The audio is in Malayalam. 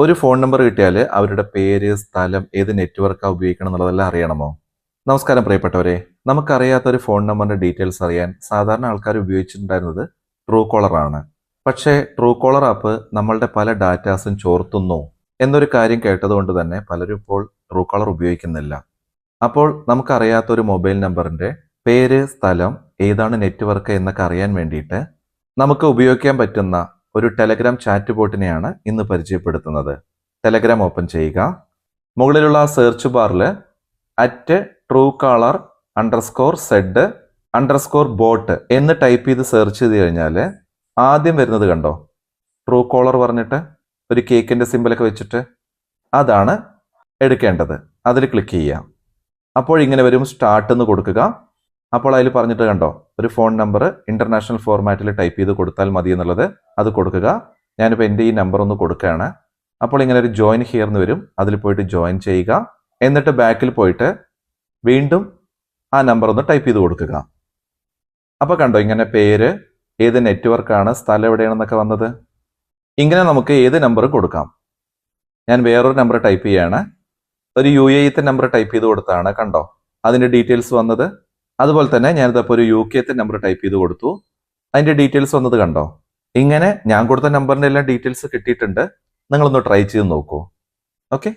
ഒരു ഫോൺ നമ്പർ കിട്ടിയാൽ അവരുടെ പേര് സ്ഥലം ഏത് നെറ്റ്വർക്കാണ് ഉപയോഗിക്കണം എന്നുള്ളതെല്ലാം അറിയണമോ? നമസ്കാരം പ്രിയപ്പെട്ടവരെ. നമുക്കറിയാത്ത ഒരു ഫോൺ നമ്പറിന്റെ ഡീറ്റെയിൽസ് അറിയാൻ സാധാരണ ആൾക്കാർ ഉപയോഗിച്ചിട്ടുണ്ടായിരുന്നത് ട്രൂ കോളറാണ് പക്ഷേ ട്രൂ കോളർ ആപ്പ് നമ്മളുടെ പല ഡാറ്റാസും ചോർത്തുന്നു എന്നൊരു കാര്യം കേട്ടതുകൊണ്ട് തന്നെ പലരും ഇപ്പോൾ ട്രൂ കോളർ ഉപയോഗിക്കുന്നില്ല. അപ്പോൾ നമുക്കറിയാത്ത ഒരു മൊബൈൽ നമ്പറിന്റെ പേര് സ്ഥലം ഏതാണ് നെറ്റ്വർക്ക് എന്നൊക്കെ അറിയാൻ വേണ്ടിയിട്ട് നമുക്ക് ഉപയോഗിക്കാൻ പറ്റുന്ന ഒരു ടെലഗ്രാം ചാറ്റ് ബോട്ടിനെയാണ് ഇന്ന് പരിചയപ്പെടുത്തുന്നത്. ടെലഗ്രാം ഓപ്പൺ ചെയ്യുക. മുകളിലുള്ള സെർച്ച് ബാറിൽ at Truecaller underscore Z underscore bot എന്ന് ടൈപ്പ് ചെയ്ത് സെർച്ച് ചെയ്ത് കഴിഞ്ഞാൽ ആദ്യം വരുന്നത് കണ്ടോ? ട്രൂ കോളർ പറഞ്ഞിട്ട് ഒരു കേക്കിന്റെ സിമ്പിളൊക്കെ വെച്ചിട്ട് അതാണ് എടുക്കേണ്ടത്. അതിൽ ക്ലിക്ക് ചെയ്യുക. അപ്പോൾ ഇങ്ങനെ വരും. സ്റ്റാർട്ട് എന്ന് കൊടുക്കുക. അപ്പോൾ അതിൽ പറഞ്ഞിട്ട് കണ്ടോ? ഒരു ഫോൺ നമ്പർ ഇന്റർനാഷണൽ ഫോർമാറ്റിൽ ടൈപ്പ് ചെയ്ത് കൊടുത്താൽ മതി എന്നുള്ളത് അത് കൊടുക്കുക. ഞാനിപ്പോൾ എന്റെ ഈ നമ്പർ ഒന്ന് കൊടുക്കുകയാണ്. അപ്പോൾ ഇങ്ങനെ ഒരു ജോയിൻ ഹിയർ എന്ന് വരും. അതിൽ പോയിട്ട് ജോയിൻ ചെയ്യുക. എന്നിട്ട് ബാക്കിൽ പോയിട്ട് വീണ്ടും ആ നമ്പർ ഒന്ന് ടൈപ്പ് ചെയ്ത് കൊടുക്കുക. അപ്പോൾ കണ്ടോ ഇങ്ങനെ പേര് ഏത് നെറ്റ്വർക്കാണ് സ്ഥലം എവിടെയാണെന്നൊക്കെ വന്നത്? ഇങ്ങനെ നമുക്ക് ഏത് നമ്പർ കൊടുക്കാം. ഞാൻ വേറൊരു നമ്പർ ടൈപ്പ് ചെയ്യാണ്. ഒരു യു എ നമ്പർ ടൈപ്പ് ചെയ്ത് കൊടുത്താണ് കണ്ടോ? അതിന്റെ ഡീറ്റെയിൽസ് വന്നത്. അതുപോലെ തന്നെ ഞാനിതപ്പോൾ ഒരു യു കെത്തെ നമ്പർ ടൈപ്പ് ചെയ്ത് കൊടുത്തു. അതിന്റെ ഡീറ്റെയിൽസ് വന്നത് കണ്ടോ? ഇങ്ങനെ ഞാൻ കൊടുത്ത നമ്പറിന്റെ എല്ലാം ഡീറ്റെയിൽസ് കിട്ടിയിട്ടുണ്ട്. നിങ്ങളൊന്ന് ട്രൈ ചെയ്ത് നോക്കൂ. ഓക്കെ